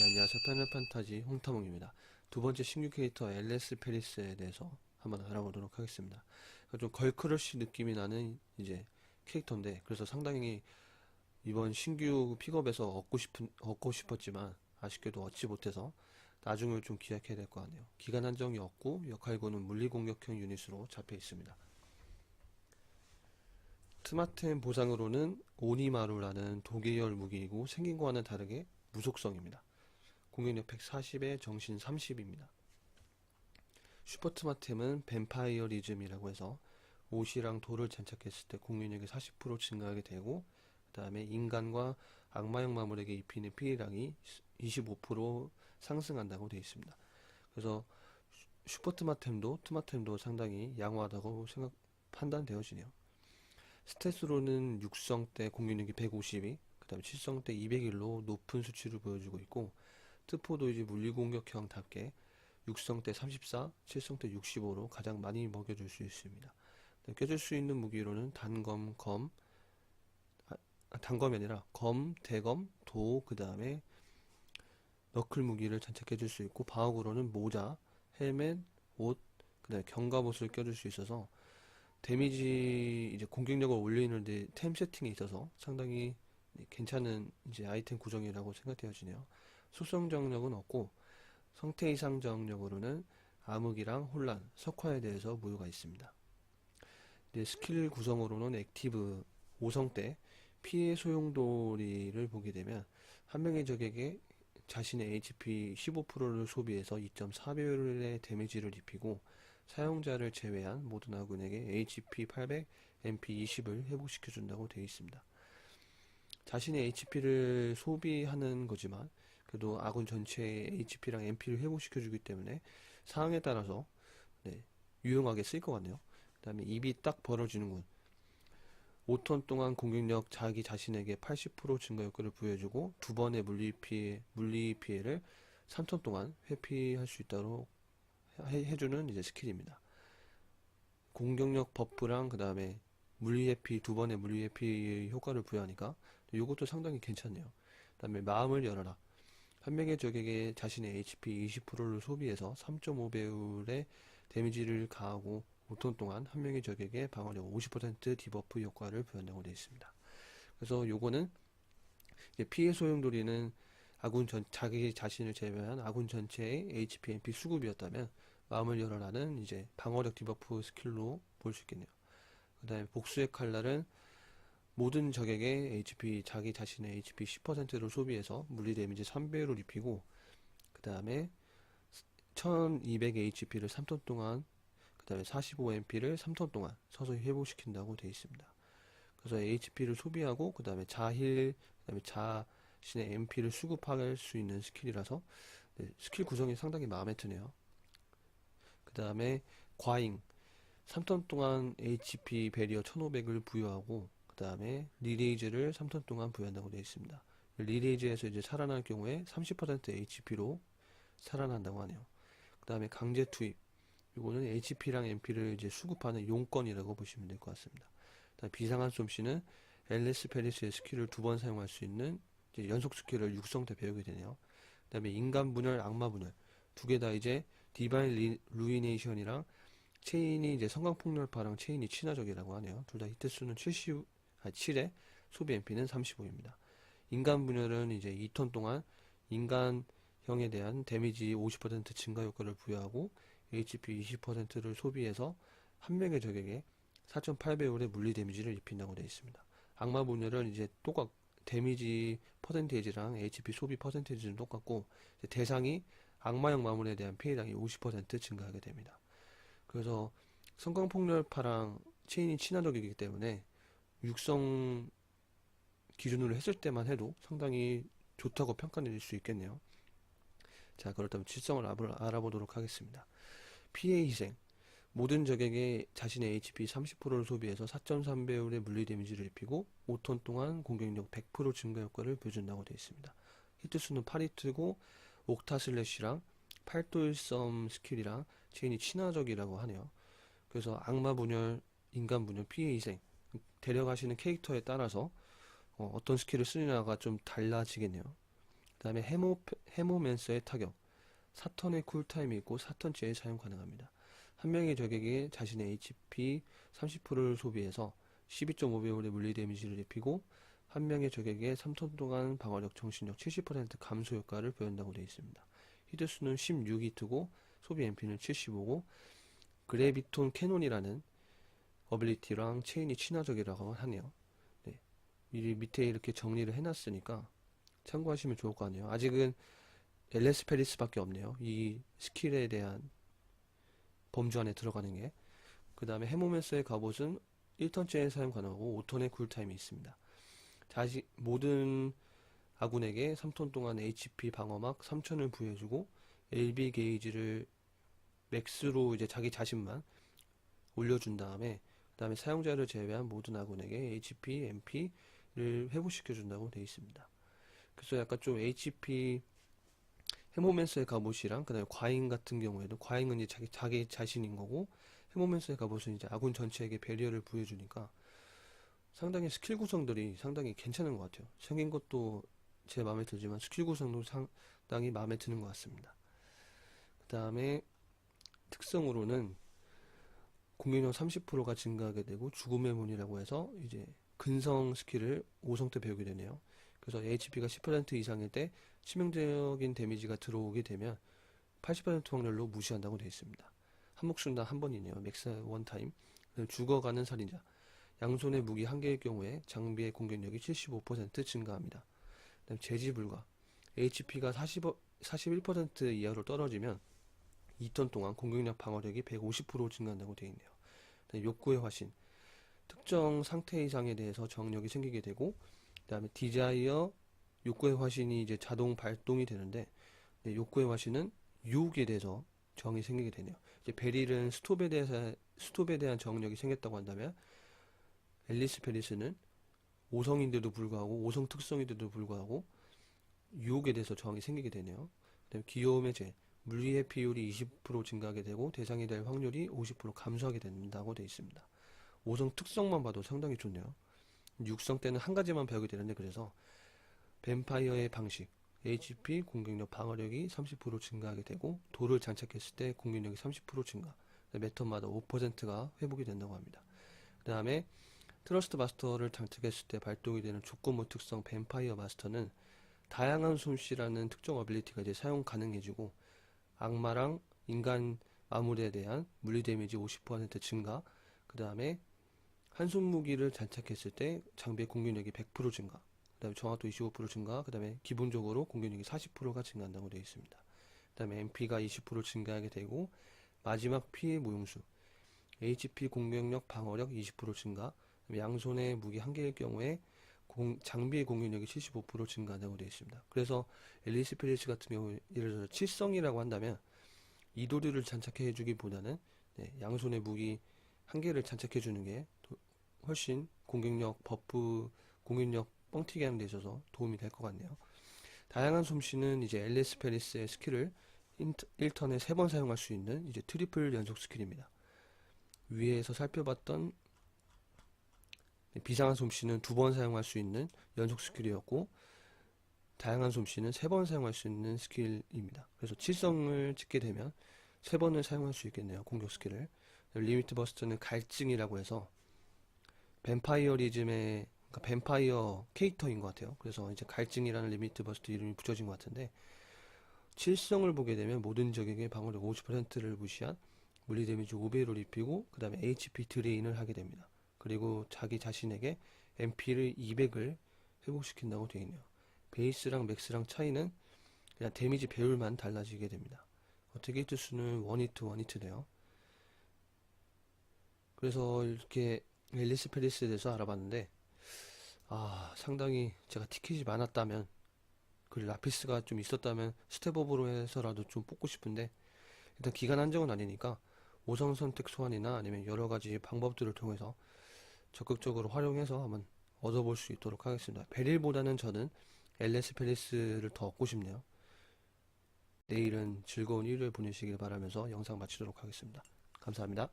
네, 안녕하세요. 패널 판타지 홍타몽입니다. 두 번째 신규 캐릭터 LS 페리스에 대해서 한번 알아보도록 하겠습니다. 좀 걸크러쉬 느낌이 나는 이제 캐릭터인데, 그래서 상당히 이번 신규 픽업에서 얻고 싶은, 얻고 싶었지만, 아쉽게도 얻지 못해서 나중을 좀 기약해야 될 것 같네요. 기간 한정이 없고, 역할고는 물리공격형 유닛으로 잡혀 있습니다. 트마템 보상으로는 오니마루라는 도계열 무기이고, 생긴 거와는 다르게 무속성입니다. 공격력 140에 정신 30입니다. 슈퍼트마템은 뱀파이어리즘이라고 해서 옷이랑 돌을 장착했을 때 공격력이 40% 증가하게 되고 그 다음에 인간과 악마형 마물에게 입히는 피해량이 25% 상승한다고 되어 있습니다. 그래서 슈퍼트마템도 트마템도 상당히 양호하다고 생각 판단되어지네요. 스탯으로는 육성 때 공격력이 152, 그 다음에 칠성 때 201로 높은 수치를 보여주고 있고 트포도 이제 물리공격형답게 육성 때 34, 칠성 때 65로 가장 많이 먹여줄 수 있습니다. 네, 껴줄 수 있는 무기로는 단검, 검, 아, 단검이 아니라 검, 대검, 도, 그 다음에 너클 무기를 장착해 줄수 있고 방어구로는 모자, 헬멧, 옷, 그 다음에 경갑옷을 껴줄 수 있어서 데미지 이제 공격력을 올리는 데 템 세팅에 있어서 상당히 괜찮은 이제 아이템 구성이라고 생각되어지네요. 속성 정력은 없고 성태 이상 정력으로는 암흑이랑 혼란, 석화에 대해서 무효가 있습니다. 스킬 구성으로는 액티브 5성 때 피해 소용돌이를 보게 되면 한 명의 적에게 자신의 HP 15%를 소비해서 2.4배율의 데미지를 입히고 사용자를 제외한 모든 아군에게 HP 800, MP 20을 회복시켜준다고 되어 있습니다. 자신의 HP를 소비하는 거지만 그래도 아군 전체의 HP랑 MP를 회복시켜주기 때문에 상황에 따라서 네, 유용하게 쓸 것 같네요. 그 다음에 입이 딱 벌어지는군. 5턴 동안 공격력 자기 자신에게 80% 증가 효과를 부여해주고 두 번의 물리 피해, 물리 피해를 3턴 동안 회피할 수 있도록 해, 해주는 이제 스킬입니다. 공격력 버프랑 그 다음에 물리 회피 두 번의 물리 회피 효과를 부여하니까 이것도 상당히 괜찮네요. 그 다음에 마음을 열어라. 한 명의 적에게 자신의 HP 20%를 소비해서 3.5배율의 데미지를 가하고 5톤 동안 한 명의 적에게 방어력 50% 디버프 효과를 부여한다고 되어 있습니다. 그래서 요거는 피해 소용돌이는 아군 전, 자기 자신을 제외한 아군 전체의 HP, MP 수급이었다면 마음을 열어라는 이제 방어력 디버프 스킬로 볼 수 있겠네요. 그 다음에 복수의 칼날은 모든 적에게 HP, 자기 자신의 HP 10%를 소비해서 물리 데미지 3배율을 입히고, 그 다음에 1200 HP를 3톤 동안, 그 다음에 45MP를 3톤 동안 서서히 회복시킨다고 되어 있습니다. 그래서 HP를 소비하고, 그 다음에 자힐, 그 다음에 자신의 MP를 수급할 수 있는 스킬이라서, 네, 스킬 구성이 상당히 마음에 드네요. 그 다음에 과잉, 3턴 동안 HP 베리어 1500을 부여하고 그 다음에 리레이즈를 3턴 동안 부여한다고 되어 있습니다. 리레이즈에서 이제 살아날 경우에 30% HP로 살아난다고 하네요. 그 다음에 강제 투입. 이거는 HP랑 MP를 이제 수급하는 용건이라고 보시면 될 것 같습니다. 비상한 솜씨는 LS 페리스의 스킬을 두 번 사용할 수 있는 연속 스킬을 육성 때 배우게 되네요. 그 다음에 인간 분열, 악마 분열. 두 개 다 이제 디바인 루이네이션이랑 체인이 이제 성광폭렬파랑 체인이 친화적이라고 하네요. 둘 다 히트 수는 70, 아, 7에 소비 MP는 35입니다. 인간 분열은 이제 2턴 동안 인간형에 대한 데미지 50% 증가 효과를 부여하고 HP 20%를 소비해서 한 명의 적에게 4.8배율의 물리 데미지를 입힌다고 되어 있습니다. 악마 분열은 이제 똑같 데미지 퍼센테이지랑 HP 소비 퍼센테이지는 똑같고 대상이 악마형 마물에 대한 피해량이 50% 증가하게 됩니다. 그래서 성광폭렬파랑 체인이 친화적이기 때문에 육성 기준으로 했을 때만 해도 상당히 좋다고 평가드릴 수 있겠네요. 자, 그렇다면 질성을 알아보도록 하겠습니다. 피해 희생. 모든 적에게 자신의 HP 30%를 소비해서 4.3배율의 물리 데미지를 입히고 5톤 동안 공격력 100% 증가 효과를 보여준다고 되어 있습니다. 히트수는 8히트고 옥타 슬래시랑 팔도일섬 스킬이랑 체인이 친화적이라고 하네요. 그래서 악마 분열, 인간 분열, 피해 희생 데려가시는 캐릭터에 따라서 어, 떤 스킬을 쓰느냐가 좀 달라지겠네요. 그 다음에 해모 해모맨서의 타격 4턴의 쿨타임이 있고 4턴째에 사용 가능합니다. 한 명의 적에게 자신의 HP 30%를 소비해서 12.5배율의 물리 데미지를 입히고 한 명의 적에게 3턴 동안 방어력, 정신력 70% 감소 효과를 보연다고 되어 있습니다. 히드수는 16히트고 소비 MP는 75고 그래비톤 캐논이라는 어빌리티랑 체인이 친화적이라고 하네요. 네. 이 밑에 이렇게 정리를 해놨으니까 참고하시면 좋을 것 같네요. 아직은 엘레스 페리스밖에 없네요. 이 스킬에 대한 범주 안에 들어가는 게. 그 다음에 해모맨스의 갑옷은 1턴째에 사용 가능하고 5턴의 쿨타임이 있습니다. 자시, 모든 아군에게 3턴 동안 HP 방어막 3000을 부여해주고 LB 게이지를 맥스로 이제 자기 자신만 올려준 다음에 그 다음에 사용자를 제외한 모든 아군에게 HP, MP를 회복시켜 준다고 되어 있습니다. 그래서 약간 좀 HP 해모맨스의 갑옷이랑 그다음에 과잉 같은 경우에도 과잉은 이제 자기 자기 자신인 거고 해모맨스의 갑옷은 이제 아군 전체에게 배리어를 부여주니까 상당히 스킬 구성들이 상당히 괜찮은 것 같아요. 생긴 것도 제 마음에 들지만 스킬 구성도 상당히 마음에 드는 것 같습니다. 그 다음에 특성으로는 공격력 30%가 증가하게 되고 죽음의 문이라고 해서 이제 근성 스킬을 5성 때 배우게 되네요. 그래서 HP가 10% 이상일 때 치명적인 데미지가 들어오게 되면 80% 확률로 무시한다고 되어 있습니다. 한 목숨당 한 번이네요. 맥스 원타임. 죽어가는 살인자. 양손의 무기 한 개의 경우에 장비의 공격력이 75% 증가합니다. 그다음 제지 불가. HP가 40, 41% 이하로 떨어지면 2턴 동안 공격력 방어력이 150% 증가한다고 되어 있네요. 욕구의 화신. 특정 상태 이상에 대해서 정력이 생기게 되고 그다음에 디자이어 욕구의 화신이 이제 자동 발동이 되는데 네, 욕구의 화신은 유혹에 대해서 정이 생기게 되네요. 이제 베릴은 스톱에 대해서 스톱에 대한 정력이 생겼다고 한다면 앨리스 페리스는 5성인데도 불구하고 5성 특성인데도 불구하고 유혹에 대해서 저항이 생기게 되네요. 그다음에 귀여움의 재 물리 회피율이 20% 증가하게 되고 대상이 될 확률이 50% 감소하게 된다고 되어 있습니다. 5성 특성만 봐도 상당히 좋네요. 육성 때는 한 가지만 배우게 되는데 그래서 뱀파이어의 방식 HP 공격력 방어력이 30% 증가하게 되고 돌을 장착했을 때 공격력이 30% 증가 매턴마다 5%가 회복이 된다고 합니다. 그 다음에 트러스트 마스터를 장착했을 때 발동이 되는 조건부 특성 뱀파이어 마스터는 다양한 솜씨라는 특정 어빌리티가 이제 사용 가능해지고 악마랑 인간 마물에 대한 물리 데미지 50% 증가 그 다음에 한손 무기를 장착했을 때 장비의 공격력이 100% 증가, 그 다음에 정확도 25% 증가, 그 다음에 기본적으로 공격력이 40%가 증가한다고 되어 있습니다. 그 다음에 MP가 20% 증가하게 되고 마지막 피해 모용수, HP 공격력 방어력 20% 증가, 양손의 무기 한 개일 경우에 공- 장비의 공격력이 75% 증가한다고 되어 있습니다. 그래서 앨리스 페리스 같은 경우 예를 들어서 칠성이라고 한다면 이도류를 장착해 주기보다는 네, 양손의 무기 한 개를 장착해 주는 게 도- 훨씬 공격력 버프 공격력 뻥튀기 하는 데 있어서 도움이 될 것 같네요. 다양한 솜씨는 이제 앨리스 페리스의 스킬을 1턴에 3번 사용할 수 있는 이제 트리플 연속 스킬입니다. 위에서 살펴봤던 비상한 솜씨는 두 번 사용할 수 있는 연속 스킬이었고 다양한 솜씨는 세 번 사용할 수 있는 스킬입니다. 그래서 칠성을 찍게 되면 세 번을 사용할 수 있겠네요. 공격 스킬을. 리미트 버스트는 갈증이라고 해서 뱀파이어리즘의 그러니까 뱀파이어 캐릭터인 것 같아요. 그래서 이제 갈증이라는 리미트 버스트 이름이 붙여진 것 같은데 칠성을 보게 되면 모든 적에게 방어력 50%를 무시한 물리 데미지 5배를 입히고 그 다음에 HP 드레인을 하게 됩니다. 그리고 자기 자신에게 MP를 200을 회복시킨다고 되어 있네요. 베이스랑 맥스랑 차이는 그냥 데미지 배율만 달라지게 됩니다. 어떻게 히트 수는 1히트 1히트네요. 그래서 이렇게 앨리스 페리스에 대해서 알아봤는데 아 상당히 제가 티켓이 많았다면 그리고 라피스가 좀 있었다면 스텝업으로 해서라도 좀 뽑고 싶은데 일단 기간 한정은 아니니까 5성 선택 소환이나 아니면 여러 가지 방법들을 통해서 적극적으로 활용해서 한번 얻어볼 수 있도록 하겠습니다. 베릴보다는 저는 엘레스 페리스를 더 얻고 싶네요. 내일은 즐거운 일요일 보내시길 바라면서 영상 마치도록 하겠습니다. 감사합니다.